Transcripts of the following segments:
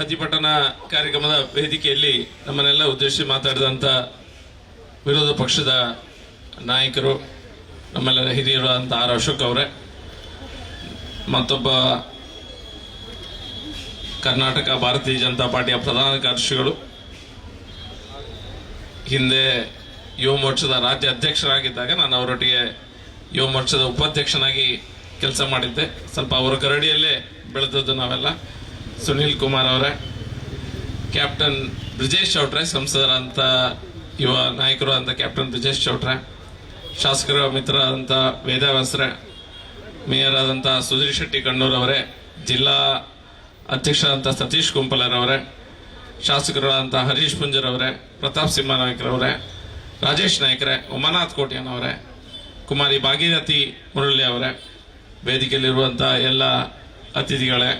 ಪ್ರತಿಭಟನಾ ಕಾರ್ಯಕ್ರಮದ ವೇದಿಕೆಯಲ್ಲಿ ನಮ್ಮನ್ನೆಲ್ಲ ಉದ್ದೇಶಿಸಿ ಮಾತಾಡಿದಂಥ ವಿರೋಧ ಪಕ್ಷದ ನಾಯಕರು, ನಮ್ಮೆಲ್ಲರ ಹಿರಿಯರು ಅಂತ ಆರ್ ಅಶೋಕ್ ಅವರೇ. ಮತ್ತೊಬ್ಬ ಕರ್ನಾಟಕ ಭಾರತೀಯ ಜನತಾ ಪಾರ್ಟಿಯ ಪ್ರಧಾನ ಕಾರ್ಯದರ್ಶಿಗಳು. ಹಿಂದೆ ಯುವ ಮೋರ್ಚಾದ ರಾಜ್ಯ ಅಧ್ಯಕ್ಷರಾಗಿದ್ದಾಗ ನಾನು ಅವರೊಟ್ಟಿಗೆ ಯುವ ಮೋರ್ಚಾದ ಉಪಾಧ್ಯಕ್ಷನಾಗಿ ಕೆಲಸ ಮಾಡಿದ್ದೆ. ಸ್ವಲ್ಪ ಅವರ ಕರಡಿಯಲ್ಲೇ ಬೆಳೆದದ್ದು ನಾವೆಲ್ಲ. ಸುನೀಲ್ ಕುಮಾರ್ ಅವರೇ, ಕ್ಯಾಪ್ಟನ್ ಬ್ರಿಜೇಶ್ ಚೌಟ್ರೆ ಸಂಸದರಂತ ಯುವ ನಾಯಕರು ಅಂತ ಕ್ಯಾಪ್ಟನ್ ಬ್ರಿಜೇಶ್ ಚೌಟ್ರೆ, ಶಾಸಕರ ಮಿತ್ರರಾದಂಥ ವೇದಾವಸ್ರೆ ಮೇಯರ್ ಆದಂಥ ಸುಧೀರ್ ಶೆಟ್ಟಿ ಕಣ್ಣೂರ್ ಅವರೇ, ಜಿಲ್ಲಾ ಅಧ್ಯಕ್ಷರಾದಂಥ ಸತೀಶ್ ಕುಂಪಲರ್ ಅವರೇ ಶಾಸಕರಾದಂಥ ಹರೀಶ್ ಪುಂಜರ್ ಅವರೇ, ಪ್ರತಾಪ್ ಸಿಂಹ ನಾಯ್ಕರವರೇ ರಾಜೇಶ್ ನಾಯ್ಕರೇ, ಉಮಾನಾಥ್ ಕೋಟ್ಯಾನ್ ಅವರೇ, ಕುಮಾರಿ ಭಾಗೀರಥಿ ಮುರಳಿ ಅವರೇ ವೇದಿಕೆಯಲ್ಲಿರುವಂಥ ಎಲ್ಲ ಅತಿಥಿಗಳೇ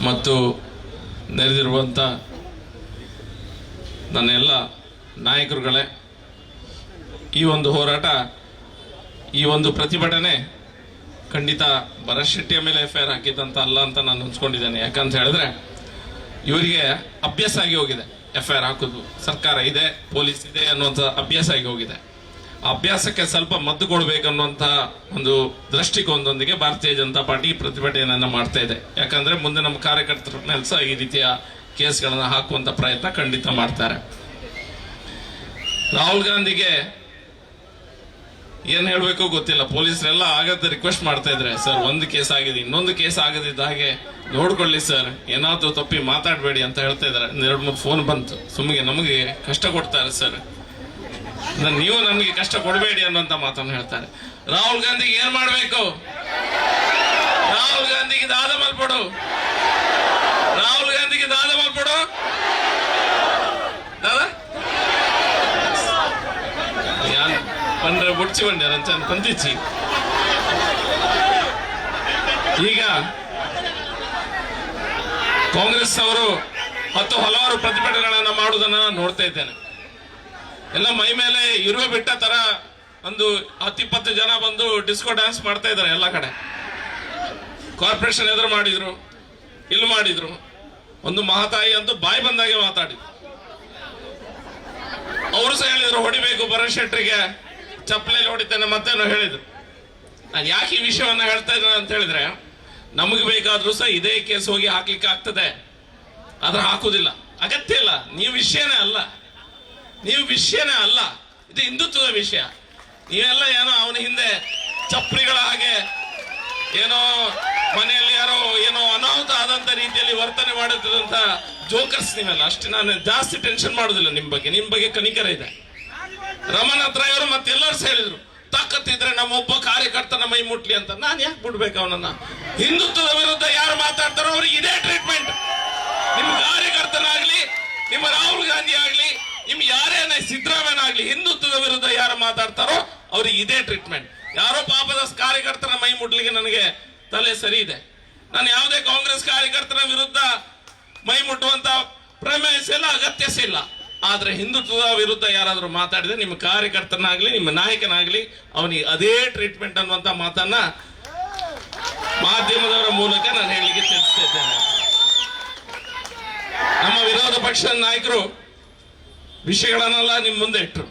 ಮತ್ತು ನೆರೆದಿರುವಂಥ ನನ್ನ ಎಲ್ಲ ನಾಯಕರುಗಳೇ, ಈ ಒಂದು ಹೋರಾಟ, ಈ ಒಂದು ಪ್ರತಿಭಟನೆ ಖಂಡಿತ ಭರಶೆಟ್ಟಿಯ ಶೆಟ್ಟಿಯ ಮೇಲೆ ಎಫ್ ಐ ಆರ್ ಹಾಕಿದ್ದಂತ ಅಲ್ಲ ಅಂತ ನಾನು ಹಂಚ್ಕೊಂಡಿದ್ದೇನೆ. ಯಾಕಂತ ಹೇಳಿದ್ರೆ, ಇವರಿಗೆ ಅಭ್ಯಾಸ ಆಗಿ ಹೋಗಿದೆ. ಎಫ್ ಐ ಆರ್ ಹಾಕೋದು. ಸರ್ಕಾರ ಇದೆ, ಪೊಲೀಸ್ ಇದೆ ಅನ್ನುವಂಥ ಅಭ್ಯಾಸ ಆಗಿ ಹೋಗಿದೆ. ಅಭ್ಯಾಸಕ್ಕೆ ಸ್ವಲ್ಪ ಮದ್ದು ಕೊಡಬೇಕನ್ನುವಂತ ಒಂದು ದೃಷ್ಟಿಕೋನದೊಂದಿಗೆ ಭಾರತೀಯ ಜನತಾ ಪಾರ್ಟಿ ಪ್ರತಿಭಟನೆಯನ್ನ ಮಾಡ್ತಾ ಇದೆ. ಯಾಕಂದ್ರೆ ಮುಂದೆ ನಮ್ಮ ಕಾರ್ಯಕರ್ತರ ಮೇಲೆ ಸಹ ಈ ರೀತಿಯ ಕೇಸ್ಗಳನ್ನು ಹಾಕುವಂತ ಪ್ರಯತ್ನ ಖಂಡಿತ ಮಾಡ್ತಾರೆ. ರಾಹುಲ್ ಗಾಂಧಿಗೆ ಏನ್ ಹೇಳಬೇಕು ಗೊತ್ತಿಲ್ಲ. ಪೊಲೀಸರೆಲ್ಲ ಆಗತ್ತೆ ರಿಕ್ವೆಸ್ಟ್ ಮಾಡ್ತಾ ಇದ್ರೆ, ಸರ್, ಒಂದು ಕೇಸ್ ಆಗಿದೆ, ಇನ್ನೊಂದು ಕೇಸ್ ಆಗದಿದ್ದ ಹಾಗೆ ನೋಡ್ಕೊಳ್ಳಿ, ಸರ್, ಏನಾದ್ರೂ ತಪ್ಪಿ ಮಾತಾಡಬೇಡಿ ಅಂತ ಹೇಳ್ತಾ ಇದಾರೆ ಎರಡು ಮೂರು ಫೋನ್ ಬಂತು. ಸುಮ್ಗೆ ನಮಗೆ ಕಷ್ಟ ಕೊಡ್ತಾರೆ, ಸರ್. ನೀವು ನಮಗೆ ಕಷ್ಟ ಕೊಡಬೇಡಿ ಅನ್ನುವಂತ ಮಾತನ್ನು ಹೇಳ್ತಾರೆ. ರಾಹುಲ್ ಗಾಂಧಿಗೆ ಏನ್ ಮಾಡಬೇಕು? ರಾಹುಲ್ ಗಾಂಧಿಗೆ ದಾದ ಮಲ್ಪಡು ರಾಹುಲ್ ಗಾಂಧಿಗೆ ದಾದ ಮಲ್ಪಡು ಪಂಡ್ರೆ ಬುಡ್ಚಿ ಬಂಡೆ ರಂಚನ್ ಪಂತಿಚ್ಚಿ ಈಗ ಕಾಂಗ್ರೆಸ್ ಅವರು ಮತ್ತು ಹಲವಾರು ಪ್ರತಿಭಟನೆಗಳನ್ನು ಮಾಡುವುದನ್ನು ನಾನು ನೋಡ್ತಾ ಇದ್ದೇನೆ. ಎಲ್ಲ ಮೈ ಮೇಲೆ ಇರುವೆ ಬಿಟ್ಟ ತರ ಒಂದು ಹತ್ತಿಪ್ಪತ್ತು ಜನ ಬಂದು ಡಿಸ್ಕೋ ಡ್ಯಾನ್ಸ್ ಮಾಡ್ತಾ ಇದ್ದಾರೆ ಎಲ್ಲ ಕಡೆ. ಕಾರ್ಪೊರೇಷನ್ ಎದುರು ಮಾಡಿದ್ರು, ಇಲ್ಲಿ ಮಾಡಿದ್ರು. ಒಂದು ಮಹಾತಾಯಿ ಅಂತೂ ಬಾಯಿ ಬಂದಾಗೆ ಮಾತಾಡಿ. ಅವರು ಸಹ ಹೇಳಿದ್ರು, ಹೊಡಿಬೇಕು ಭರತ್ ಶೆಟ್ರಿಗೆ. ಚಪ್ಪಲೆಯಲ್ಲಿ ಹೊಡಿತೇನೆ ಮತ್ತೇನೋ ಹೇಳಿದ್ರು. ನಾನು ಯಾಕೆ ಈ ವಿಷಯವನ್ನ ಹೇಳ್ತಾ ಇದ್ದೇನೆ ಅಂತ ಹೇಳಿದ್ರೆ, ನಮಗೆ ಬೇಕಾದ್ರೂ ಸಹ ಇದೇ ಕೇಸ್ ಹೋಗಿ ಹಾಕ್ಲಿಕ್ಕೆ ಆಗ್ತದೆ. ಆದ್ರೆ ಹಾಕುದಿಲ್ಲ. ಅಗತ್ಯ ಇಲ್ಲ. ನೀವು ವಿಷಯನೇ ಅಲ್ಲ. ನೀವು ವಿಷಯನೇ ಅಲ್ಲ. ಇದು ಹಿಂದುತ್ವದ ವಿಷಯ. ನೀವೆಲ್ಲ ಏನೋ ಅವನ ಹಿಂದೆ ಚಪ್ಪಲಿಗಳ ಹಾಗೆ ಏನೋ ಮನೆಯಲ್ಲಿ ಯಾರೋ ಏನೋ ಅನಾಹುತ ಆದಂತ ರೀತಿಯಲ್ಲಿ ವರ್ತನೆ ಮಾಡುತ್ತಿದ್ದಂತ ಜೋಕರ್ಸ್ ನೀವೆಲ್ಲ. ಅಷ್ಟು ನಾನು ಜಾಸ್ತಿ ಟೆನ್ಷನ್ ಮಾಡುದಿಲ್ಲ ನಿಮ್ ಬಗ್ಗೆ. ನಿಮ್ ಬಗ್ಗೆ ಕನಿಕರ ಇದೆ. ರಮನಾಥ್ ಹತ್ರ ಇವರು ಮತ್ತೆಲ್ಲರೂ ಹೇಳಿದ್ರು, ತಾಕತ್ತಿದ್ರೆ ನಮ್ಮ ಒಬ್ಬ ಕಾರ್ಯಕರ್ತನ ಮೈ ಮುಟ್ಲಿ ಅಂತ. ನಾನು ಯಾಕೆ ಬಿಡ್ಬೇಕು ಅವನನ್ನ? ಹಿಂದುತ್ವದ ವಿರುದ್ಧ ಯಾರು ಮಾತಾಡ್ತಾರೋ ಅವ್ರಿಗೆ ಇದೇ ಟ್ರೀಟ್ಮೆಂಟ್ ನಿಮ್ಮ ಕಾರ್ಯಕರ್ತನಾಗ್ಲಿ, ನಿಮ್ಮ ರಾಹುಲ್ ಗಾಂಧಿ ಆಗ್ಲಿ ನಿಮ್ ಯಾರೇನ ಸಿದ್ದರಾಮಯ್ಯ ಆಗ್ಲಿ ಹಿಂದುತ್ವದ ವಿರುದ್ಧ ಯಾರು ಮಾತಾಡ್ತಾರೋ ಅವ್ರಿಗೆ ಇದೇ ಟ್ರೀಟ್ಮೆಂಟ್ ಯಾರೋ ಪಾಪದ ಕಾರ್ಯಕರ್ತರ ಮೈ ಮುಟ್ಲಿಕ್ಕೆ ನನಗೆ ತಲೆ ಸರಿ ಇದೆ. ನಾನು ಯಾವುದೇ ಕಾಂಗ್ರೆಸ್ ಕಾರ್ಯಕರ್ತರ ವಿರುದ್ಧ ಮೈ ಮುಟ್ಟುವಂತ ಪ್ರಮೇಯಸ ಇಲ್ಲ ಅಗತ್ಯ ಇಲ್ಲ. ಆದ್ರೆ ಹಿಂದುತ್ವದ ವಿರುದ್ಧ ಯಾರಾದ್ರೂ ಮಾತಾಡಿದ್ರೆ ನಿಮ್ಮ ಕಾರ್ಯಕರ್ತನಾಗ್ಲಿ, ನಿಮ್ಮ ನಾಯಕನಾಗ್ಲಿ ಅವನಿಗೆ ಅದೇ ಟ್ರೀಟ್ಮೆಂಟ್ ಅನ್ನುವಂತ ಮಾತನ್ನ ಮಾಧ್ಯಮದವರ ಮೂಲಕ ನಾನು ಹೇಳಲಿಕ್ಕೆ ತಿಳಿಸ್ತಿದ್ದೇನೆ ನಮ್ಮ ವಿರೋಧ ಪಕ್ಷದ ನಾಯಕರು ವಿಷಯಗಳನ್ನೆಲ್ಲ ನಿಮ್ಮ ಮುಂದೆ ಇಟ್ಟರು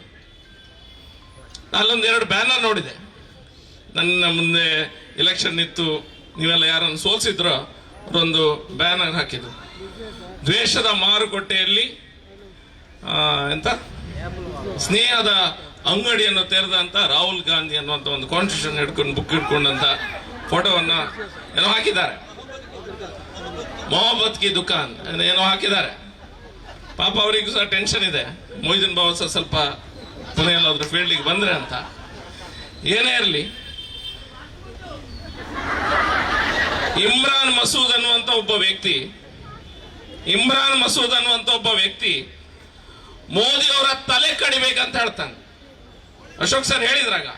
ಅಲ್ಲೊಂದು ಎರಡು ಬ್ಯಾನರ್ ನೋಡಿದೆ. ನನ್ನ ಮುಂದೆ ಎಲೆಕ್ಷನ್ ಇತ್ತು, ನೀವೆಲ್ಲ ಯಾರನ್ನು ಸೋಲ್ಸಿದ್ರೋ ಅವರೊಂದು ಬ್ಯಾನರ್ ಹಾಕಿದ್ರು. ದ್ವೇಷದ ಮಾರುಕಟ್ಟೆಯಲ್ಲಿ ಎಂತ? ಸ್ನೇಹದ ಅಂಗಡಿಯನ್ನು ತೆರೆದಂತ ರಾಹುಲ್ ಗಾಂಧಿ ಅನ್ನುವಂಥ ಒಂದು ಕಾನ್ಸ್ಟಿಟ್ಯೂಷನ್ ಹಿಡ್ಕೊಂಡು ಬುಕ್ ಹಿಡ್ಕೊಂಡಂತ ಫೋಟೋವನ್ನ ಏನೋ ಹಾಕಿದ್ದಾರೆ. ಮೊಹಬ್ಬತ್ ಕಿ ದುಕಾನ್ ಏನೋ ಹಾಕಿದ್ದಾರೆ. ಪಾಪ ಅವರಿಗೂ ಸಹ ಟೆನ್ಷನ್ ಇದೆ. ಮೊಯ್ದಿನ್ ಬಾಬು ಸಹ ಸ್ವಲ್ಪ ಪುನಃ ಎಲ್ಲಾದ್ರೂ ಫೀಲ್ಡಿಗೆ ಬಂದ್ರೆ ಅಂತ. ಏನೇ ಇರಲಿ. ಇಮ್ರಾನ್ ಮಸೂದ್ ಅನ್ನುವಂತ ಒಬ್ಬ ವ್ಯಕ್ತಿ. ಇಮ್ರಾನ್ ಮಸೂದ್ ಅನ್ನುವಂತ ಒಬ್ಬ ವ್ಯಕ್ತಿ ಮೋದಿ ಅವರ ತಲೆ ಕಡಿಬೇಕಂತ ಹೇಳ್ತಾನೆ. ಅಶೋಕ್ ಸರ್ ಹೇಳಿದ್ರಾಗ,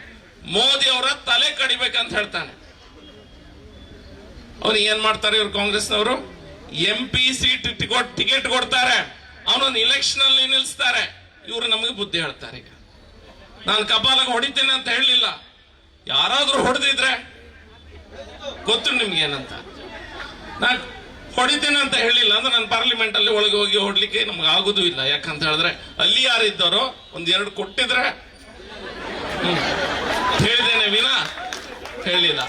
ಮೋದಿ ಅವರ ತಲೆ ಕಡಿಬೇಕಂತ ಹೇಳ್ತಾನೆ. ಅವ್ರು ಏನ್ ಮಾಡ್ತಾರೆ ಇವ್ರು ಕಾಂಗ್ರೆಸ್ನವರು? ಎಂ ಪಿ ಸೀಟ್ ಟಿಕೆಟ್ ಕೊಡ್ತಾರೆ. ಅವನೊಂದು ಇಲೆಕ್ಷನ್ ಅಲ್ಲಿ ನಿಲ್ಲಿಸ್ತಾರೆ. ಇವರು ನಮಗೆ ಬುದ್ಧಿ ಹೇಳ್ತಾರೆ ಈಗ. ನಾನು ಕಪಾಲಾಗ ಹೊಡಿತೇನೆ ಅಂತ ಹೇಳಲಿಲ್ಲ. ಯಾರಾದ್ರೂ ಹೊಡೆದಿದ್ರೆ ಗೊತ್ತು ನಿಮ್ಗೆ ಏನಂತ. ನಾನು ಹೊಡಿತೇನೆ ಅಂತ ಹೇಳಿಲ್ಲ ಅಂದ್ರೆ ನಾನು ಪಾರ್ಲಿಮೆಂಟ್ ಅಲ್ಲಿ ಒಳಗೆ ಹೋಗಿ ಹೊಡ್ಲಿಕ್ಕೆ ನಮ್ಗೆ ಆಗುದೂ ಇಲ್ಲ. ಯಾಕಂತ ಹೇಳಿದ್ರೆ ಅಲ್ಲಿ ಯಾರಿದ್ದಾರೋ ಒಂದ್ ಎರಡು ಕೊಟ್ಟಿದ್ರೆ. ಹೇಳಿದ್ದೇನೆ ವಿನಾ. ಹೇಳಿಲ್ಲ.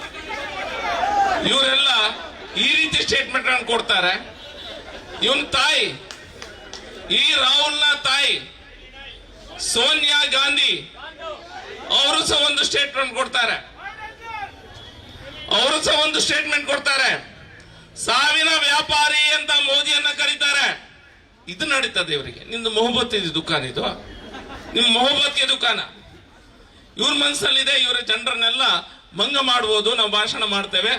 ಇವರೆಲ್ಲ ಈ ರೀತಿ ಸ್ಟೇಟ್ಮೆಂಟ್ ಕೊಡ್ತಾರೆ. ಇವನ್ ತಾಯಿ ಈ ರಾಹುಲ್ನ ತಾಯಿ ಸೋನಿಯಾ ಗಾಂಧಿ ಅವರು ಸಹ ಒಂದು ಸ್ಟೇಟ್ಮೆಂಟ್ ಕೊಡ್ತಾರೆ. ಅವರು ಸಹ ಒಂದು ಸ್ಟೇಟ್ಮೆಂಟ್ ಕೊಡ್ತಾರೆ. ಸಾವಿನ ವ್ಯಾಪಾರಿ ಅಂತ ಮೋದಿಯನ್ನ ಕರೀತಾರೆ. ಇದು ನಡೀತದೆ ಇವರಿಗೆ. ನಿಮ್ದು ಮೊಹಬ್ಬತ್ ಇದು ದುಕಾನ್ ಇದು. ನಿಮ್ ಮೊಹಬ್ಬತ್ಗೆ ದುಕಾನ ಇವ್ರ ಮನಸ್ಸಲ್ಲಿದೆ ಇವರ ಜನರನ್ನೆಲ್ಲ ಭಂಗ ಮಾಡ್ಬೋದು, ನಾವು ಭಾಷಣ ಮಾಡ್ತೇವೆ.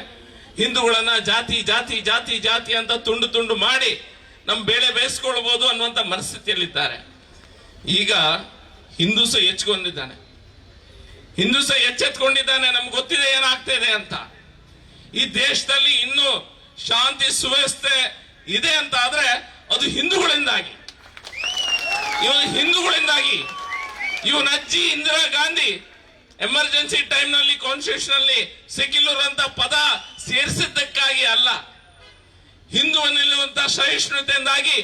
ಹಿಂದೂಗಳನ್ನ ಜಾತಿ ಜಾತಿ ಜಾತಿ ಜಾತಿ ಅಂತ ತುಂಡು ತುಂಡು ಮಾಡಿ ನಮ್ ಬೇಳೆ ಬೇಯಿಸ್ಕೊಳ್ಬಹುದು ಅನ್ನುವಂತ ಮನಸ್ಥಿತಿಯಲ್ಲಿದ್ದಾರೆ. ಈಗ ಹಿಂದೂಸ ಎಚ್ಕೊಂಡಿದ್ದಾನೆ ಹಿಂದೂ ಸಹ ಎಚ್ಚೆತ್ಕೊಂಡಿದ್ದಾನೆ, ನಮ್ಗೆ ಗೊತ್ತಿದೆ ಏನಾಗ್ತಾ ಇದೆ ಅಂತ. ಈ ದೇಶದಲ್ಲಿ ಇನ್ನೂ ಶಾಂತಿ, ಸುವ್ಯವಸ್ಥೆ ಇದೆ ಅಂತ ಆದ್ರೆ ಅದು ಹಿಂದೂಗಳಿಂದಾಗಿ. ಇವನು ಹಿಂದೂಗಳಿಂದಾಗಿ. ಇವನ ಅಜ್ಜಿ ಇಂದಿರಾ ಗಾಂಧಿ ಎಮರ್ಜೆನ್ಸಿ ಟೈಮ್ನಲ್ಲಿ ಕಾನ್ಸ್ಟಿಟ್ಯೂಷನ್ ಅಲ್ಲಿ ಸೆಕ್ಯುಲರ್ ಅಂತ ಪದ ಸೇರಿಸಿದ್ದಕ್ಕಾಗಿ ಅಲ್ಲ. ಹಿಂದುವನ್ನಿರುವಂತಹ ಸಹಿಷ್ಣುತೆಯಿಂದಾಗಿ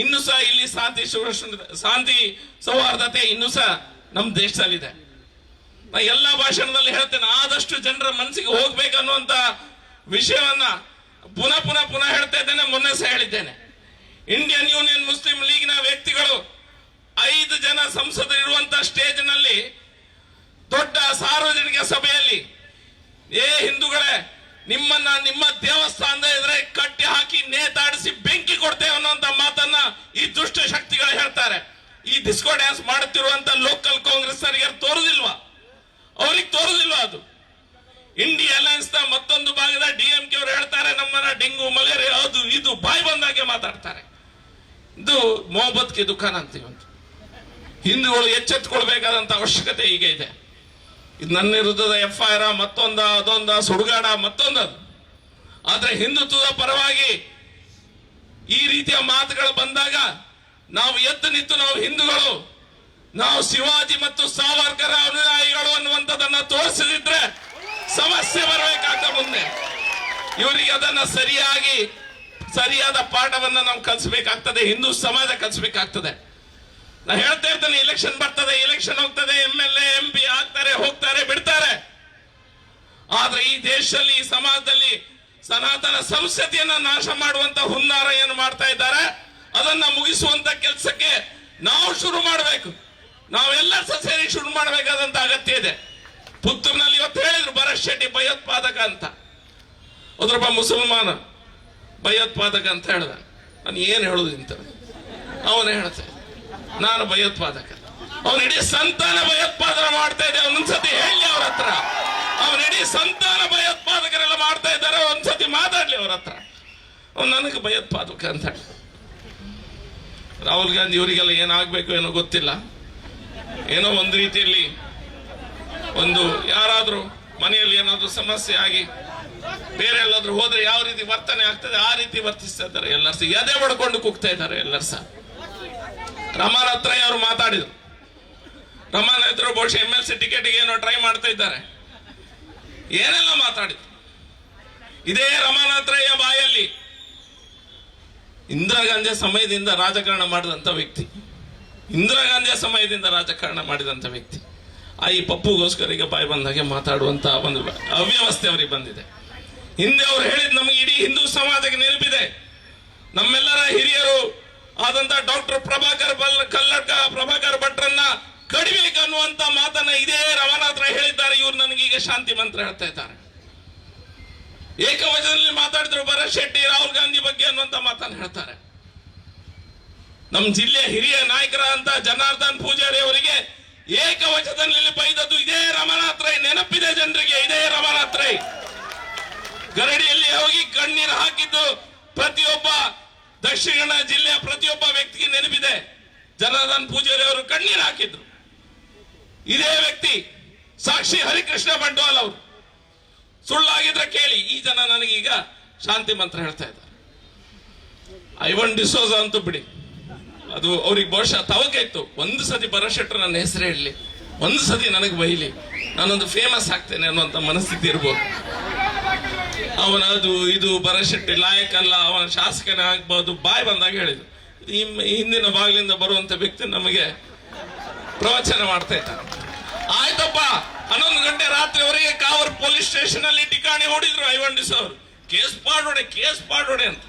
ಇನ್ನು ಸಹ ಇಲ್ಲಿ ಶಾಂತಿ ಶಾಂತಿ ಸೌಹಾರ್ದತೆ ಇನ್ನು ಸಹ ನಮ್ಮ ದೇಶದಲ್ಲಿದೆ. ನಾ ಎಲ್ಲ ಭಾಷಣದಲ್ಲಿ ಹೇಳ್ತೇನೆ, ಆದಷ್ಟು ಜನರ ಮನಸ್ಸಿಗೆ ಹೋಗ್ಬೇಕನ್ನುವಂತ ವಿಷಯವನ್ನ ಪುನಃ ಪುನಃ ಪುನಃ ಹೇಳ್ತಾ ಇದ್ದೇನೆ, ಮೊನ್ನೆ ಸಹ ಹೇಳಿದ್ದೇನೆ. ಇಂಡಿಯನ್ ಯೂನಿಯನ್ ಮುಸ್ಲಿಂ ಲೀಗ್ನ ವ್ಯಕ್ತಿಗಳು ಐದು ಜನ ಸಂಸದರಿರುವಂತಹ ಸ್ಟೇಜ್ನಲ್ಲಿ ದೊಡ್ಡ ಸಾರ್ವಜನಿಕ ಸಭೆಯಲ್ಲಿ, ಏ ಹಿಂದೂಗಳೇ ನಿಮ್ಮನ್ನ ನಿಮ್ಮ ದೇವಸ್ಥಾನದ ಎದುರೇ ಕಟ್ಟಿ ಹಾಕಿ ನೇತಾಡಿಸಿ ಬೆಂಕಿ ಕೊಡ್ತೇವೆ ಅನ್ನುವಂತ ಮಾತನ್ನ ಈ ದುಷ್ಟ ಶಕ್ತಿಗಳು ಹೇಳ್ತಾರೆ. ಈ ಡಿಸ್ಕೋ ಡ್ಯಾನ್ಸ್ ಮಾಡುತ್ತಿರುವಂತ ಲೋಕಲ್ ಕಾಂಗ್ರೆಸ್ ತೋರುದಿಲ್ವಾ? ಅವ್ರಿಗೆ ತೋರುದಿಲ್ವಾ ಅದು? ಇಂಡಿಯಾ ಅಲಯನ್ಸ್ನ ಮತ್ತೊಂದು ಭಾಗದ ಡಿಎಂಕೆ ಅವರು ಹೇಳ್ತಾರೆ, ನಮ್ಮನ್ನ ಡೆಂಗು, ಮಲೇರಿಯಾ ಅದು ಇದು ಬಾಯಿ ಬಂದಾಗೆ ಮಾತಾಡ್ತಾರೆ. ಇದು ಮೊಹಬ್ಬತ್ಗೆ ಕೆ ಅಂತೀವಿ ಅಂತ ಹಿಂದೂಗಳು ಎಚ್ಚೆತ್ತುಕೊಳ್ಬೇಕಾದಂತ ಅವಶ್ಯಕತೆ ಈಗ ಇದೆ. ಇದು ನನ್ನ ವಿರುದ್ಧದ ಎಫ್ ಐ ಆರ್ ಮತ್ತೊಂದ, ಅದೊಂದ, ಸುಡುಗಾಡ ಮತ್ತೊಂದದು. ಆದರೆ ಹಿಂದುತ್ವದ ಪರವಾಗಿ ಈ ರೀತಿಯ ಮಾತುಗಳು ಬಂದಾಗ ನಾವು ಎದ್ದು ನಿಂತು ನಾವು ಹಿಂದೂಗಳು, ನಾವು ಶಿವಾಜಿ ಮತ್ತು ಸಾವರ್ಕರ ಅನುಯಾಯಿಗಳು ಅನ್ನುವಂಥದ್ದನ್ನ ತೋರಿಸದಿದ್ರೆ ಸಮಸ್ಯೆ ಬರಬೇಕಾದ ಮುಂದೆ. ಇವರಿಗೆ ಅದನ್ನ ಸರಿಯಾಗಿ, ಸರಿಯಾದ ಪಾಠವನ್ನು ನಾವು ಕಲಿಸಬೇಕಾಗ್ತದೆ, ಹಿಂದೂ ಸಮಾಜ ಕಲಿಸಬೇಕಾಗ್ತದೆ. ನಾ ಹೇಳ್ತಾ ಇರ್ತೇನೆ ಇಲೆಕ್ಷನ್ ಬರ್ತದೆ ಇಲೆಕ್ಷನ್ ಹೋಗ್ತದೆ M L A M P ಆಗ್ತಾರೆ, ಹೋಗ್ತಾರೆ, ಬಿಡ್ತಾರೆ. ಆದ್ರೆ ಈ ದೇಶದಲ್ಲಿ, ಈ ಸಮಾಜದಲ್ಲಿ ಸನಾತನ ಸಂಸ್ಕೃತಿಯನ್ನ ನಾಶ ಮಾಡುವಂತ ಹುನ್ನಾರ ಏನು ಮಾಡ್ತಾ ಇದ್ದಾರೆ, ಅದನ್ನ ಮುಗಿಸುವಂತ ಕೆಲಸಕ್ಕೆ ನಾವು ಶುರು ಮಾಡಬೇಕು. ನಾವೆಲ್ಲ ಸೇರಿ ಶುರು ಮಾಡಬೇಕಾದಂತ ಅಗತ್ಯ ಇದೆ. ಪುತ್ತೂರಿನಲ್ಲಿ ಇವತ್ತು ಹೇಳಿದ್ರು, ಭರತ್ ಶೆಟ್ಟಿ ಭಯೋತ್ಪಾದಕ ಅಂತ. ಅದ್ರೊಬ್ಬ ಮುಸಲ್ಮಾನ ಭಯೋತ್ಪಾದಕ ಅಂತ ಹೇಳ್ದ. ನಾನು ಏನು ಹೇಳುದು ಅಂತ ಅವನೇ ಹೇಳ್ತೆ ನಾನು ಭಯೋತ್ಪಾದಕ. ಅವನ ಇಡೀ ಸಂತಾನ ಭಯೋತ್ಪಾದನೆ ಮಾಡ್ತಾ ಇದ್ದೆ. ಒಂದೊಂದ್ಸತಿ ಹೇಳಿ ಅವ್ರ ಹತ್ರ. ಅವನ ಇಡೀ ಸಂತಾನ ಭಯೋತ್ಪಾದಕರೆಲ್ಲ ಮಾಡ್ತಾ ಇದ್ದಾರೆ. ಒಂದ್ಸತಿ ಮಾತಾಡ್ಲಿ ಅವ್ರ ಹತ್ರ. ಅವ್ನು ನನಗೆ ಭಯೋತ್ಪಾದಕ ಅಂತ. ರಾಹುಲ್ ಗಾಂಧಿ ಇವರಿಗೆಲ್ಲ ಏನಾಗಬೇಕು ಏನೋ ಗೊತ್ತಿಲ್ಲ. ಏನೋ ಒಂದು ರೀತಿಯಲ್ಲಿ ಒಂದು ಯಾರಾದರೂ ಮನೆಯಲ್ಲಿ ಏನಾದರೂ ಸಮಸ್ಯೆ ಆಗಿ ಬೇರೆ ಎಲ್ಲಾದರೂ ಹೋದ್ರೆ ಯಾವ ರೀತಿ ವರ್ತನೆ ಆಗ್ತದೆ, ಆ ರೀತಿ ವರ್ತಿಸ್ತಾ ಇದ್ದಾರೆ ಎಲ್ಲರೂ ಎದೆ ಹೊಡ್ಕೊಂಡು ಕೂಗ್ತಾ ಇದ್ದಾರೆ ಎಲ್ಲರೂ ಸಹ. ರಮಾನಾಥ್ ಹತ್ರ ಅವರು ಮಾತಾಡಿದ್ರು. ರಮಾನಾಥ್ ಹತ್ರ ಬಹುಶಃ ಎಂ ಎಲ್ ಸಿ ಟಿಕೆಟ್ಗೆ ಏನೋ ಟ್ರೈ ಮಾಡ್ತಾ ಇದ್ದಾರೆ. ಏನೆಲ್ಲ ಮಾತಾಡಿದ್ರು. ಇದೇ ರಮಾನಾಥ್ ರೈಯ ಬಾಯಲ್ಲಿ ಇಂದಿರಾ ಗಾಂಧಿಯ ಸಮಯದಿಂದ ರಾಜಕಾರಣ ಮಾಡಿದಂತ ವ್ಯಕ್ತಿ. ಇಂದಿರಾ ಗಾಂಧಿಯ ಸಮಯದಿಂದ ರಾಜಕಾರಣ ಮಾಡಿದಂತ ವ್ಯಕ್ತಿ. ಆ ಈ ಪಪ್ಪುಗೋಸ್ಕರ ಈಗ ಬಾಯಿ ಬಂದಾಗೆ ಮಾತಾಡುವಂತ ಒಂದು ಅವ್ಯವಸ್ಥೆ ಅವರಿಗೆ ಬಂದಿದೆ. ಹಿಂದೆ ಅವರು ಹೇಳಿದ್ ನಮಗೆ ಇಡೀ ಹಿಂದೂ ಸಮಾಜಕ್ಕೆ ನೆನಪಿದೆ. ನಮ್ಮೆಲ್ಲರ ಹಿರಿಯರು ಆದಂತ ಡಾಕ್ಟರ್ ಪ್ರಭಾಕರ್ ಬಲ್ ಕಲ್ಲಡ್ಕ ಪ್ರಭಾಕರ್ ಭಟ್ರನ್ನ ಕಡಿಬೇಕು ಅನ್ನುವಂತ ಮಾತನ್ನ ಇದೇ ರವಾನಾಥ್ರ ಹೇಳಿದ್ದಾರೆ. ಇವ್ರು ನನಗೀಗ ಶಾಂತಿ ಮಂತ್ರ ಹೇಳ್ತಾ ಇದ್ದಾರೆ. ಏಕವಚನದಲ್ಲಿ ಮಾತಾಡಿದ್ರು ಭರತ್ ಶೆಟ್ಟಿ, ರಾಹುಲ್ ಗಾಂಧಿ ಬಗ್ಗೆ ಅನ್ನುವಂತ ಮಾತನ್ನ ಹೇಳ್ತಾರೆ. ನಮ್ಮ ಜಿಲ್ಲೆಯ ಹಿರಿಯ ನಾಯಕರಾದಂತ ಜನಾರ್ದನ್ ಪೂಜಾರಿ ಅವರಿಗೆ ಏಕವಚನದಲ್ಲಿ ಬೈದದ್ದು ಇದೇ ರಮನಾಥ್ ರೈ ನೆನಪಿದೆ ಜನರಿಗೆ ಇದೇ ರಮನಾಥ್ ರೈ ಗರಡಿಯಲ್ಲಿ ಹೋಗಿ ಕಣ್ಣೀರು ಹಾಕಿದ್ದು ಪ್ರತಿಯೊಬ್ಬ ದಕ್ಷಿಣ ಕನ್ನಡ ಜಿಲ್ಲೆಯ ಪ್ರತಿಯೊಬ್ಬ ವ್ಯಕ್ತಿಗೆ ನೆನಪಿದೆ. ಜನಾರ್ದನ್ ಪೂಜಾರಿ ಅವರು ಕಣ್ಣೀರು ಹಾಕಿದ್ರು. ಇದೇ ವ್ಯಕ್ತಿ ಸಾಕ್ಷಿ ಹರಿಕೃಷ್ಣ ಬಂಡವಾಲ್ ಅವರು. ಸುಳ್ಳಾಗಿದ್ರೆ ಕೇಳಿ, ಈ ಜನ ನನಗೀಗ ಶಾಂತಿ ಮಂತ್ರ ಹೇಳ್ತಾ ಇದ್ದಾರೆ. ಐ ಐವನ್ ಡಿಸೋಜ ಅಂತೂ ಬಿಡಿ. ಅದು ಅವ್ರಿಗೆ ಬಹುಶಃ ತವಕೆ ಇತ್ತು ಒಂದು ಸತಿ ಬರಶೆಟ್ರು ನನ್ನ ಹೆಸರು ಇರಲಿ ಒಂದು ಸತಿ ನನಗೆ ಬೈಲಿ, ನಾನೊಂದು ಫೇಮಸ್ ಆಗ್ತೇನೆ ಅನ್ನುವಂಥ ಮನಸ್ಥಿತಿ ಇರ್ಬೋದು. ಅವನ ಅದು ಇದು ಬರಶೆಟ್ಟಿ ಲಾಯಕ್ ಅಲ್ಲ, ಅವನ ಶಾಸಕನೇ ಆಗ್ಬೋದು ಬಾಯ್ ಬಂದಾಗ ಹೇಳಿದ್ರು. ಹಿಂದಿನ ಬಾಗಿಲಿಂದ ಬರುವಂತ ವ್ಯಕ್ತಿ ನಮಗೆ ಪ್ರವಚನ ಮಾಡ್ತಾ ಇದ್ದ ಆಯ್ತಪ್ಪ, ಹನ್ನೊಂದು ಗಂಟೆ ರಾತ್ರಿವರೆಗೆ ಕಾವರ್ ಪೊಲೀಸ್ ಸ್ಟೇಷನ್ ಅಲ್ಲಿ ಠಿಕಾಣಿ ಹೊಡಿದ್ರು ಐವಂಡಿಸ್ ಅವರು. ಕೇಸ್ ಪಾಡೋಡೆ ಕೇಸ್ ಪಾಡೋಡೆ ಅಂತ.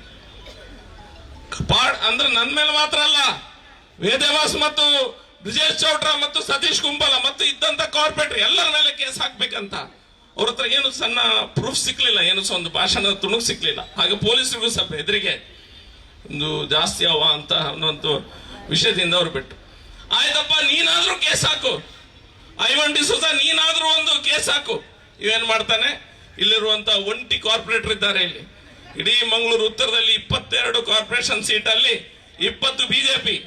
ಪಾಡ್, ಅಂದ್ರೆ ನನ್ನ ಮೇಲೆ ಮಾತ್ರ ಅಲ್ಲ ವೇದವಾಸ್ ಮತ್ತು ಬ್ರಿಜೇಶ್ ಚೌಟ್ರಾ ಮತ್ತು ಸತೀಶ್ ಕುಂಬಲ ಮತ್ತು ಇದ್ದಂತ ಕಾರ್ಪೊರೇಟರ್ ಎಲ್ಲರ ಮೇಲೆ ಕೇಸ್ ಹಾಕ್ಬೇಕಂತ. ಅವ್ರ ಹತ್ರ ಏನು ಸಣ್ಣ ಪ್ರೂಫ್ ಸಿಕ್ಲಿಲ್ಲ, ಏನು ಒಂದು ಭಾಷಣ ತುಣುಕ್ ಸಿಕ್ಲಿಲ್ಲ. ಹಾಗೆ ಪೊಲೀಸರಿಗೂ ಸ್ವಲ್ಪ ಹೆದರಿಗೆ ಒಂದು ಜಾಸ್ತಿ ಅವ ಅಂತ ಒಂದು ವಿಷಯದಿಂದ ಅವ್ರು ಬಿಟ್ಟು ಆಯ್ತಪ್ಪ, ನೀನಾದ್ರೂ ಕೇಸ್ ಹಾಕು. ಡಿ ಡಿಸೋಸ ನೀನಾದ್ರೂ ಒಂದು ಕೇಸ್ ಹಾಕು. ಇವೇನ್ ಮಾಡ್ತಾನೆ? ಇಲ್ಲಿರುವಂತ ಒಂಟಿ ಕಾರ್ಪೊರೇಟರ್ ಇದ್ದಾರೆ ಇಲ್ಲಿ. ಇಡೀ ಮಂಗಳೂರು ಉತ್ತರದಲ್ಲಿ ಇಪ್ಪತ್ತೆರಡು ಕಾರ್ಪೊರೇಷನ್ ಸೀಟ್ ಅಲ್ಲಿ ಇಪ್ಪತ್ತು ಬಿಜೆಪಿ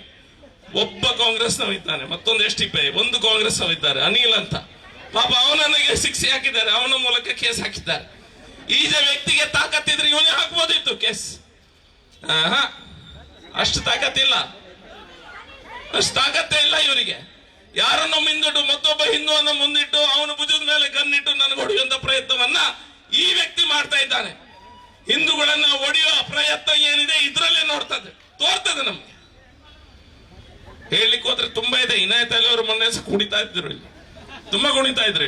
ಒಬ್ಬ ಕಾಂಗ್ರೆಸ್ ಇದ್ದಾನೆ ಮತ್ತೊಂದು ಎಷ್ಟು ಟಿ ಒಂದು ಕಾಂಗ್ರೆಸ್ ಇದ್ದಾರೆ ಅನಿಲ್ ಅಂತ. ಪಾಪ ಅವನನಿಗೆ ಶಿಕ್ಷೆ ಹಾಕಿದ್ದಾರೆ ಅವನ ಮೂಲಕ ಕೇಸ್ ಹಾಕಿದ್ದಾರೆ. ಈಜ ವ್ಯಕ್ತಿಗೆ ತಾಕತ್ತಿದ್ರೆ ಇವನೇ ಹಾಕ್ಬೋದಿತ್ತು ಕೇಸ್. ಆಹಾ, ಅಷ್ಟು ತಾಕತ್ತಿಲ್ಲ. ಅಷ್ಟು ತಾಕತ್ತೇ ಇಲ್ಲ ಇವರಿಗೆ. ಯಾರನ್ನು ಮುಂದಿಟ್ಟು ಮತ್ತೊಬ್ಬ ಹಿಂದೂವನ್ನು ಮುಂದಿಟ್ಟು ಅವನ ಭುಜದ ಮೇಲೆ ಕಣ್ಣಿಟ್ಟು ನನಗೆ ಹೊಡೆಯುವಂತ ಪ್ರಯತ್ನವನ್ನ ಈ ವ್ಯಕ್ತಿ ಮಾಡ್ತಾ ಇದ್ದಾನೆ. ಹಿಂದೂಗಳನ್ನ ಒಡೆಯುವ ಪ್ರಯತ್ನ ಏನಿದೆ ಇದ್ರಲ್ಲೇ ನೋಡ್ತದೆ ತೋರ್ತದೆ ನಮ್ಗೆ. ಹೇಳಲಿಕ್ಕೆ ಹೋದ್ರೆ ತುಂಬಾ ಇದೆ. ಇನಾಯತ್ ತಲೆ ಅವರು ಮೊನ್ನೆ ಕುಡಿತಾ ಇದ್ರು ಇಲ್ಲಿ. ತುಂಬಾ ಕುಣಿತಾ ಇದ್ರು.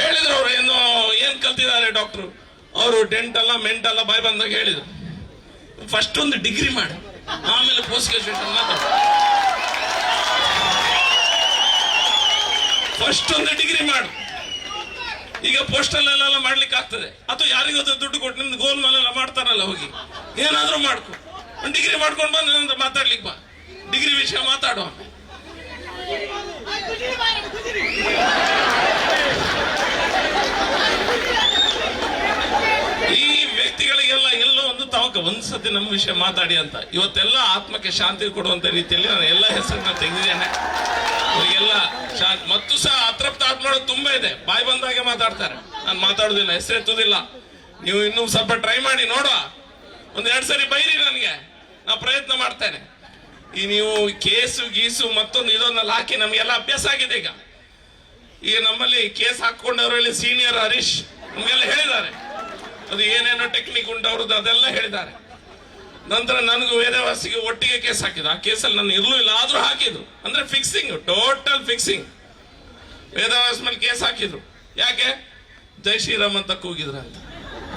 ಹೇಳಿದ್ರು ಅವ್ರು, ಏನು, ಏನ್ ಕಲ್ತಿದ್ದಾರೆ ಡಾಕ್ಟರ್ ಅವರು, ಡೆಂಟ್ ಅಲ್ಲ, ಮೆಂಟ್ ಅಲ್ಲ, ಬಾಯ್ ಬಂದಾಗ ಹೇಳಿದ್ರು. ಫಸ್ಟ್ ಒಂದು ಡಿಗ್ರಿ ಮಾಡಿ, ಆಮೇಲೆ ಪೋಸ್ಟ್ ಗ್ರಾಜುಯೇಷನ್ ಮಾತಾಡ ಫಸ್ಟ್ ಒಂದು ಡಿಗ್ರಿ ಮಾಡು. ಈಗ ಪೋಸ್ಟಲ್ ಅಲ್ಲೆಲ್ಲ ಮಾಡ್ಲಿಕ್ಕೆ ಆಗ್ತದೆ. ಅಥವಾ ಯಾರಿಗಾದ್ರೂ ದುಡ್ಡು ಕೊಟ್ಟು ನಿಮ್ದು ಗೋಲ್ ಮೇಲೆಲ್ಲ ಮಾಡ್ತಾರಲ್ಲ ಹೋಗಿ. ಏನಾದ್ರೂ ಮಾಡ್ಕೊ. ಡಿಗ್ರಿ ಮಾಡ್ಕೊಂಡು ಬಂದ್ರೆ ಮಾತಾಡ್ಲಿಕ್ಕೆ ಬಾ. ಡಿಗ್ರಿ ವಿಷಯ ಮಾತಾಡುವ. ಈ ವ್ಯಕ್ತಿಗಳಿಗೆಲ್ಲ ಎಲ್ಲೋ ಒಂದು ತವಕ ಒಂದ್ಸತಿ ನಮ್ಮ ವಿಷಯ ಮಾತಾಡಿ ಅಂತ. ಇವತ್ತೆಲ್ಲ ಆತ್ಮಕ್ಕೆ ಶಾಂತಿ ಕೊಡುವಂತ ರೀತಿಯಲ್ಲಿ ನಾನು ಎಲ್ಲ ಹೆಸರನ್ನ ತೆಗೆದಿದ್ದೇನೆ. ಅವರಿಗೆಲ್ಲ ಶಾಂತಿ ಮತ್ತು ಸಹ ಅತೃಪ್ತ ಆತ್ಮಗಳು ತುಂಬಾ ಇದೆ. ಬಾಯಿ ಬಂದಾಗೆ ಮಾತಾಡ್ತಾರೆ. ನಾನು ಮಾತಾಡುದಿಲ್ಲ ಹೆಸರೆತ್ತುದಿಲ್ಲ ನೀವು ಇನ್ನೂ ಸ್ವಲ್ಪ ಟ್ರೈ ಮಾಡಿ ನೋಡುವ. ಒಂದ್ ಎರಡ್ ಸರಿ ಬೈರಿ ನನಗೆ. ನಾ ಪ್ರಯತ್ನ ಮಾಡ್ತೇನೆ. ಈ ನೀವು ಕೇಸು ಗೀಸು ಮತ್ತೊಂದು ಇದೊಂದಲ್ಲಿ ಹಾಕಿ ನಮಗೆಲ್ಲ ಅಭ್ಯಾಸ ಆಗಿದೆ ಈಗ. ಈಗ ನಮ್ಮಲ್ಲಿ ಕೇಸ್ ಹಾಕೊಂಡವರಲ್ಲಿ ಸೀನಿಯರ್ ಹರೀಶ್ ನಮಗೆಲ್ಲ ಹೇಳಿದ್ದಾರೆ. ಅದು ಏನೇನೋ ಟೆಕ್ನಿಕ್ ಉಂಟು ಅವ್ರದ್ದು ಅದೆಲ್ಲ ಹೇಳಿದ್ದಾರೆ. ನಂತರ ನನಗೂ ವೇದವಾಸಿಗೆ ಒಟ್ಟಿಗೆ ಕೇಸ್ ಹಾಕಿದ್ರು ಆ ಕೇಸಲ್ಲಿ ನಾನು ಇರಲೂ ಇಲ್ಲ, ಆದ್ರೂ ಹಾಕಿದ್ರು ಅಂದ್ರೆ ಫಿಕ್ಸಿಂಗ್ ಟೋಟಲ್ ಫಿಕ್ಸಿಂಗ್ ವೇದವಾಸ ಮೇಲೆ ಕೇಸ್ ಹಾಕಿದ್ರು. ಯಾಕೆ? ಜೈ ಶ್ರೀರಾಮ್ ಅಂತ ಕೂಗಿದ್ರ ಅಂತ.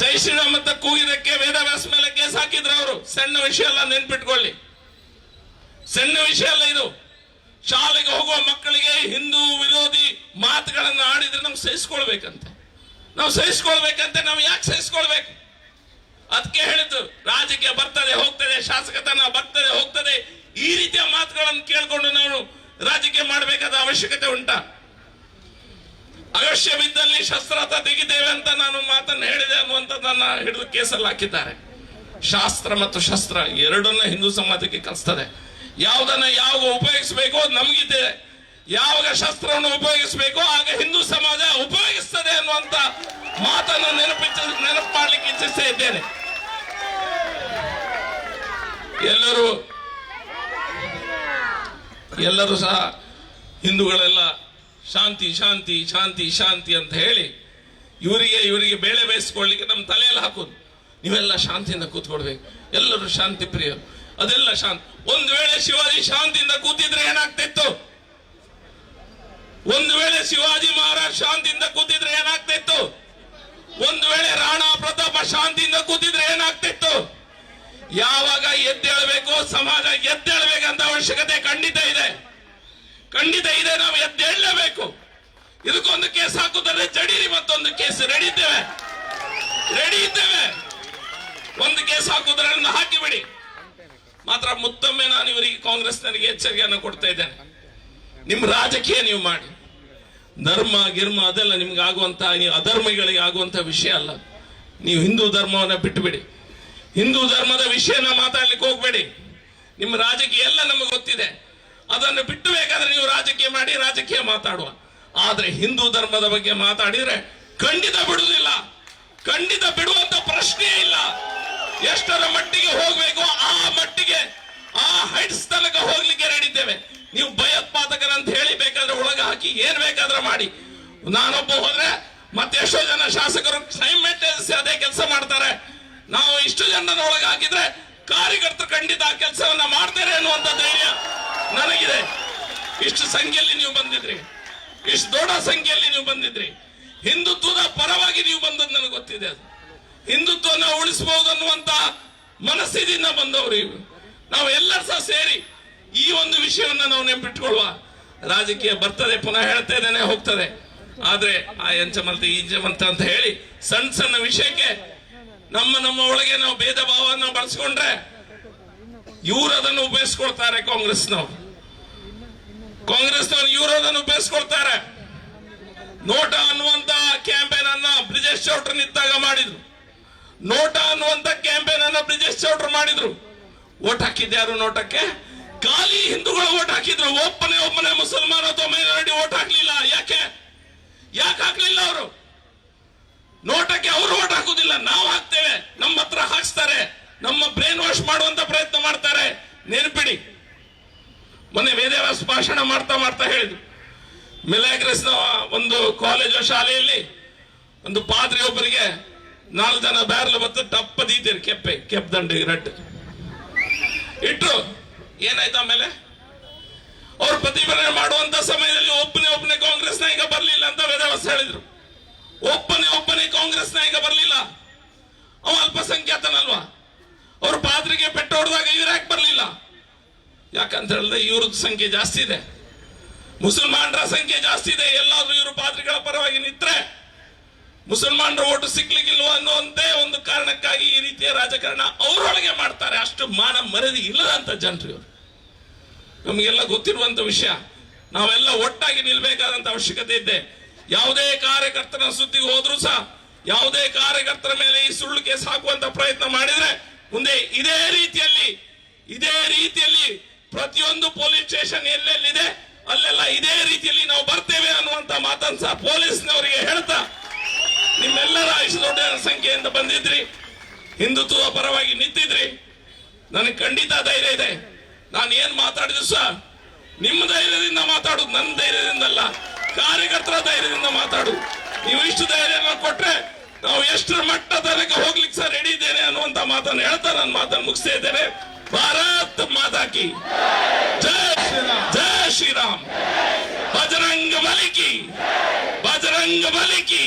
ಜೈ ಶ್ರೀರಾಮ್ ಅಂತ ಕೂಗಿದಕ್ಕೆ ವೇದವ್ಯಾಸ ಮೇಲೆ ಕೇಸ್ ಹಾಕಿದ್ರು ಅವರು. ಸಣ್ಣ ವಿಷಯ ಎಲ್ಲ ನೆನ್ಪಿಟ್ಕೊಳ್ಳಿ. ಸಣ್ಣ ವಿಷಯ ಅಲ್ಲ ಇದು. ಶಾಲೆಗೆ ಹೋಗುವ ಮಕ್ಕಳಿಗೆ ಹಿಂದೂ ವಿರೋಧಿ ಮಾತುಗಳನ್ನು ಆಡಿದ್ರೆ ನಾವು ಸಹಿಸ್ಕೊಳ್ಬೇಕಂತೆ. ನಾವು ಸಹಿಸ್ಕೊಳ್ಬೇಕಂತೆ, ನಾವು ಯಾಕೆ ಸಹಿಸ್ಕೊಳ್ಬೇಕು? ಅದಕ್ಕೆ ಹೇಳಿದ್ದು ರಾಜಕೀಯ ಬರ್ತದೆ, ಹೋಗ್ತದೆ, ಶಾಸಕತನ ಬರ್ತದೆ, ಹೋಗ್ತದೆ. ಈ ರೀತಿಯ ಮಾತುಗಳನ್ನು ಕೇಳಿಕೊಂಡು ನಾವು ರಾಜಕೀಯ ಮಾಡಬೇಕಾದ ಅವಶ್ಯಕತೆ ಉಂಟಾ. ಅವಶ್ಯ ಬಿದ್ದಲ್ಲಿ ಶಸ್ತ್ರಾಸ್ತ್ರ ತೆಗಿತೇವೆ ಅಂತ ನಾನು ಮಾತನ್ನು ಹೇಳಿದೆ ಅನ್ನುವಂಥದ್ದನ್ನ ಹಿಡಿದು ಕೇಸಲ್ಲಿ ಹಾಕಿದ್ದಾರೆ. ಶಾಸ್ತ್ರ ಮತ್ತು ಶಸ್ತ್ರ ಎರಡನ್ನ ಹಿಂದೂ ಸಮಾಜಕ್ಕೆ ಕಲಿಸ್ತದೆ. ಯಾವುದನ್ನ ಯಾವಾಗ ಉಪಯೋಗಿಸಬೇಕು ಅದು ನಮಗಿದೆ. ಯಾವಾಗ ಶಸ್ತ್ರವನ್ನು ಉಪಯೋಗಿಸಬೇಕು ಆಗ ಹಿಂದೂ ಸಮಾಜ ಉಪಯೋಗಿಸ್ತದೆ ಅನ್ನುವಂತ ಮಾತನ್ನು ನೆನಪಿಚ್ಚ ನೆನಪು ಮಾಡ್ಲಿಕ್ಕೆ ಇಚ್ಛಿಸ್ತಾ ಇದ್ದೇನೆ. ಎಲ್ಲರೂ ಎಲ್ಲರೂ ಸಹ ಹಿಂದೂಗಳೆಲ್ಲ ಶಾಂತಿ ಶಾಂತಿ ಶಾಂತಿ ಶಾಂತಿ ಅಂತ ಹೇಳಿ ಇವರಿಗೆ ಇವರಿಗೆ ಬೇಳೆ ಬೇಯಿಸ್ಕೊಳ್ಳಿಕ್ಕೆ ನಮ್ಮ ತಲೆಯಲ್ಲಿ ಹಾಕೋದು. ನೀವೆಲ್ಲ ಶಾಂತಿಯಿಂದ ಕೂತ್ಕೊಡ್ಬೇಕು ಎಲ್ಲರೂ ಶಾಂತಿ ಪ್ರಿಯರು ಅದೆಲ್ಲ ಶಾಂತಿ. ಒಂದು ವೇಳೆ ಶಿವಾಜಿ ಶಾಂತಿಯಿಂದ ಕೂತಿದ್ರೆ ಏನಾಗ್ತಿತ್ತು? ಒಂದು ವೇಳೆ ಶಿವಾಜಿ ಮಹಾರಾಜ್ ಶಾಂತಿಯಿಂದ ಕೂತಿದ್ರೆ ಏನಾಗ್ತಿತ್ತು? ಒಂದು ವೇಳೆ ರಾಣಾ ಪ್ರತಾಪ ಶಾಂತಿಯಿಂದ ಕೂತಿದ್ರೆ ಏನಾಗ್ತಿತ್ತು? ಯಾವಾಗ ಎದ್ದೇಳಬೇಕು ಸಮಾಜ ಎದ್ದೇಳಬೇಕಂತ ಅವಶ್ಯಕತೆ ಖಂಡಿತ ಇದೆ. ಖಂಡಿತ ಇದೆ, ನಾವು ಎದ್ದೇಳಲೇಬೇಕು. ಇದಕ್ಕೊಂದು ಕೇಸ್ ಹಾಕುತ್ತಾರೆ ಜಡೀರಿ ಮತ್ತೊಂದು ಕೇಸ್. ರೆಡಿ ಇದ್ದೇವೆ? ರೆಡಿ ಇದ್ದೇವೆ? ಒಂದು ಕೇಸ್ ಹಾಕುದ್ರೆ ಹಾಕಿಬಿಡಿ. ಮಾತ್ರ ಮತ್ತೊಮ್ಮೆ ನಾನು ಇವರಿಗೆ ಕಾಂಗ್ರೆಸ್ನವರಿಗೆ ಎಚ್ಚರಿಕೆಯನ್ನು ಕೊಡ್ತಾ ಇದ್ದೇನೆ. ನಿಮ್ಮ ರಾಜಕೀಯ ನೀವು ಮಾಡಿ. ಧರ್ಮ, ಗಿರ್ಮ ಅದೆಲ್ಲ ನಿಮ್ಗೆ ಆಗುವಂತ, ನೀವು ಅಧರ್ಮಿಗಳಿಗೆ ಆಗುವಂತ ವಿಷಯ ಅಲ್ಲ. ನೀವು ಹಿಂದೂ ಧರ್ಮವನ್ನು ಬಿಟ್ಟುಬಿಡಿ ಹಿಂದೂ ಧರ್ಮದ ವಿಷಯನ ಮಾತಾಡ್ಲಿಕ್ಕೆ ಹೋಗ್ಬೇಡಿ. ನಿಮ್ಮ ರಾಜಕೀಯ ಎಲ್ಲ ನಮಗೆ ಗೊತ್ತಿದೆ. ಅದನ್ನು ಬಿಟ್ಟು ಬೇಕಾದ್ರೆ ನೀವು ರಾಜಕೀಯ ಮಾಡಿ, ರಾಜಕೀಯ ಮಾತಾಡುವ. ಆದ್ರೆ ಹಿಂದೂ ಧರ್ಮದ ಬಗ್ಗೆ ಮಾತಾಡಿದ್ರೆ ಖಂಡಿತ ಬಿಡುವುದಿಲ್ಲ. ಖಂಡಿತ ಬಿಡುವಂತ ಪ್ರಶ್ನೆ ಇಲ್ಲ. ಎಷ್ಟರ ಮಟ್ಟಿಗೆ ಹೋಗ್ಬೇಕು ಆ ಮಟ್ಟಿಗೆ, ಆ ಹೈಟ್ಸ್ ತನಕ ಹೋಗ್ಲಿಕ್ಕೆ ರೆಡಿದ್ದೇವೆ ನೀವು ಭಯೋತ್ಪಾದಕರಂತ ಹೇಳಿ ಬೇಕಾದ್ರೆ ಒಳಗೆ ಹಾಕಿ, ಏನ್ ಬೇಕಾದ್ರೆ ಮಾಡಿ. ನಾನೊಬ್ಬ ಹೋದ್ರೆ ಮತ್ತೆ ಎಷ್ಟೋ ಜನ ಶಾಸಕರು ಸೈಮೆಂಟೇಸ್ ಅದೇ ಕೆಲಸ ಮಾಡ್ತಾರೆ. ನಾವು ಇಷ್ಟು ಜನರ ಒಳಗೆ ಹಾಕಿದ್ರೆ ಕಾರ್ಯಕರ್ತರು ಖಂಡಿತ ಆ ಕೆಲಸವನ್ನ ಮಾಡ್ತಾರೆ ಅನ್ನುವಂತ ಧೈರ್ಯ ನನಗಿದೆ. ಇಷ್ಟು ಸಂಖ್ಯೆಯಲ್ಲಿ ನೀವು ಬಂದಿದ್ರಿ. ಇಷ್ಟು ದೊಡ್ಡ ಸಂಖ್ಯೆಯಲ್ಲಿ ನೀವು ಬಂದಿದ್ರಿ. ಹಿಂದುತ್ವದ ಪರವಾಗಿ ನೀವು ಬಂದದ್ದು ನನಗೆ ಗೊತ್ತಿದೆ ಅದು. ಹಿಂದುತ್ವನ ಉಳಿಸಬಹುದು ಅನ್ನುವಂತ ಮನಸ್ಥಿತಿಯಿಂದ ಬಂದವರು ಇವರು. ನಾವು ಎಲ್ಲರೂ ಸಹ ಸೇರಿ ಈ ಒಂದು ವಿಷಯವನ್ನ ನಾವು ನೆನಪಿಟ್ಕೊಳ್ಳುವ ರಾಜಕೀಯ ಬರ್ತದೆ, ಪುನಃ ಹೇಳ್ತೇನೆ ಹೋಗ್ತದೆ. ಆದ್ರೆ ಆ ಎಂಚಮಂತ ಈ ಇಂಚಮಂತ ಅಂತ ಹೇಳಿ ಸಣ್ಣ ಸಣ್ಣ ವಿಷಯಕ್ಕೆ ನಮ್ಮ ನಮ್ಮ ಒಳಗೆ ನಾವು ಭೇದ ಭಾವವನ್ನು ಬಳಸ್ಕೊಂಡ್ರೆ ಇವರು ಅದನ್ನು ಉಪಯೋಗಿಸ್ಕೊಳ್ತಾರೆ ಕಾಂಗ್ರೆಸ್ನವ್ರು. ಕಾಂಗ್ರೆಸ್ನವ್ರು ಇವರು ಅದನ್ನು ಉಪಯೋಗಿಸ್ಕೊಳ್ತಾರೆ. ನೋಟ ಅನ್ನುವಂತ ಕ್ಯಾಂಪೇನ್ ಅನ್ನ ಬ್ರಿಜೇಶ್ ಚೌಟ್ರನ್ ಇದ್ದಾಗ ಮಾಡಿದ್ರು. ನೋಟ ಅನ್ನುವಂತ ಕ್ಯಾಂಪೇನ್ ಅನ್ನ ಬ್ರಿಜೇಶ್ ಚೌಟ್ರ ಮಾಡಿದ್ರು. ಓಟ್ ಹಾಕಿದ್ಯಾರು ನೋಟಕ್ಕೆ? ಖಾಲಿ ಹಿಂದೂಗಳು ಓಟ್ ಹಾಕಿದ್ರು. ಒಬ್ಬನೇ ಒಬ್ಬನೇ ಮುಸಲ್ಮಾನ ಅಥವಾ ಮೈನಾರಿಟಿ ಓಟ್ ಹಾಕ್ಲಿಲ್ಲ. ಯಾಕೆ? ಯಾಕೆ ಹಾಕ್ಲಿಲ್ಲ ಅವರು? ನೋಟಕ್ಕೆ ಅವರು ಓಟ್ ಹಾಕುದಿಲ್ಲ. ನಾವು ಹಾಕ್ತೇವೆ. ನಮ್ಮ ಹತ್ರ ಹಾಕ್ಸ್ತಾರೆ. ನಮ್ಮ ಬ್ರೈನ್ ವಾಶ್ ಮಾಡುವಂತ ಪ್ರಯತ್ನ ಮಾಡ್ತಾರೆ. ನೆನ್ಪಿಡಿ. ಮೊನ್ನೆ ವೇದವ್ಯಾಸ ಭಾಷಣ ಮಾಡ್ತಾ ಮಾಡ್ತಾ ಹೇಳಿದ್ರು. ಮಿಲಾಗ್ರೆಸ್ ಒಂದು ಕಾಲೇಜು ಶಾಲೆಯಲ್ಲಿ ಒಂದು ಪಾದ್ರಿ ಒಬ್ಬರಿಗೆ ನಾಲ್ಕು ಜನ ಬ್ಯಾರಲ್ ಬತ್ತು ಟಪ್ಪ ದೀತೀರಿ ಕೆಪ್ಪೆ, ಕೆಪ್ ದಂಡಿಗೆ ರಟ್ಟು ಇಟ್ರು, ಏನಾಯ್ತು ಆಮೇಲೆ? ಅವ್ರು ಪ್ರತಿಭಟನೆ ಮಾಡುವಂತ ಸಮಯದಲ್ಲಿ ಒಬ್ಬನೇ ಒಬ್ಬನೇ ಕಾಂಗ್ರೆಸ್ ನಾಯಕ ಬರಲಿಲ್ಲ ಅಂತ ವೇದವ್ಯಾಸ ಹೇಳಿದ್ರು. ಒಬ್ಬನೇ ಒಬ್ಬನೇ ಕಾಂಗ್ರೆಸ್ ನಾಯಕ ಬರಲಿಲ್ಲ. ಅವ ಅಲ್ಪಸಂಖ್ಯಾತನಲ್ವಾ ಅವ್ರ ಪಾದ್ರಿಗೆ ಪೆಟ್ಟು ಹೊಡೆದಾಗ ಇವ್ರು ಯಾಕೆ ಬರಲಿಲ್ಲ? ಯಾಕಂತ ಹೇಳಿದ್ರೆ ಸಂಖ್ಯೆ ಜಾಸ್ತಿ ಇದೆ. ಮುಸಲ್ಮಾನರ ಸಂಖ್ಯೆ ಜಾಸ್ತಿ ಇದೆ. ಎಲ್ಲಾದ್ರೂ ಇವರು ಪಾದ್ರಿಗಳ ಪರವಾಗಿ ನಿಂತ್ರೆ ಮುಸಲ್ಮಾನರ ಓಟು ಸಿಗ್ಲಿಕ್ಕಿಲ್ವ ಅನ್ನುವಂತೆ ಒಂದು ಕಾರಣಕ್ಕಾಗಿ ಈ ರೀತಿಯ ರಾಜಕಾರಣ ಅವರೊಳಗೆ ಮಾಡ್ತಾರೆ. ಅಷ್ಟು ಮಾನ ಮರದಿ ಇಲ್ಲದಂತ ಜನರು ಇವರು. ನಮಗೆಲ್ಲ ಗೊತ್ತಿರುವಂತ ವಿಷಯ, ನಾವೆಲ್ಲ ಒಟ್ಟಾಗಿ ನಿಲ್ಬೇಕಾದಂತ ಅವಶ್ಯಕತೆ ಇದೆ. ಯಾವುದೇ ಕಾರ್ಯಕರ್ತನ ಸುದ್ದಿಗೆ ಹೋದ್ರೂ ಸಹ, ಯಾವುದೇ ಕಾರ್ಯಕರ್ತರ ಮೇಲೆ ಈ ಸುಳ್ಳು ಕೇಸ್ ಹಾಕುವಂತ ಪ್ರಯತ್ನ ಮಾಡಿದ್ರೆ ಮುಂದೆ ಇದೇ ರೀತಿಯಲ್ಲಿ ಇದೇ ರೀತಿಯಲ್ಲಿ ಪ್ರತಿಯೊಂದು ಪೊಲೀಸ್ ಸ್ಟೇಷನ್ ಎಲ್ಲೆಲ್ಲಿದೆ, ಅಲ್ಲೆಲ್ಲ ಇದೇ ರೀತಿಯಲ್ಲಿ ನಾವು ಬರ್ತೇವೆ ಅನ್ನುವಂತ ಮಾತನ್ನು ಸಹ ಪೊಲೀಸ್ನವರಿಗೆ ಹೇಳ್ತಾ ನಿಮ್ಮೆಲ್ಲರ ಜನಸಂಖ್ಯೆಯಿಂದ ಸಂಖ್ಯೆಯಿಂದ ಬಂದಿದ್ರಿ. ಹಿಂದುತ್ವದ ಪರವಾಗಿ ನಿಂತಿದ್ರಿ. ನನಗೆ ಖಂಡಿತ ಧೈರ್ಯ ಇದೆ. ನಾನು ಏನ್ ಮಾತಾಡಿದ್ರು ಸಹ ನಿಮ್ಮ ಧೈರ್ಯದಿಂದ ಮಾತಾಡು, ನನ್ನ ಧೈರ್ಯದಿಂದಲ್ಲ. ಕಾರ್ಯಕರ್ತರ ಧೈರ್ಯದಿಂದ ಮಾತಾಡು. ನೀವು ಇಷ್ಟು ಧೈರ್ಯ ಕೊಟ್ರೆ ನಾವು ಎಷ್ಟರ ಮಟ್ಟ ತನಕ ಹೋಗ್ಲಿಕ್ಕೆ ಸರ್ ರೆಡಿ ಇದ್ದೇನೆ ಅನ್ನುವಂತ ಮಾತನ್ನು ಹೇಳ್ತಾ ನನ್ನ ಮಾತನ್ನು ಮುಗಿಸ್ತಾ ಇದ್ದೇನೆ. ಭಾರತ್ ಮಾತಾಕಿ ಶ್ರೀರಾಮ್. ಜೈ ಶ್ರೀರಾಮ್. ಬಜರಂಗ ಬಲಿಕಿ ಬಜರಂಗ ಬಲಿಕಿ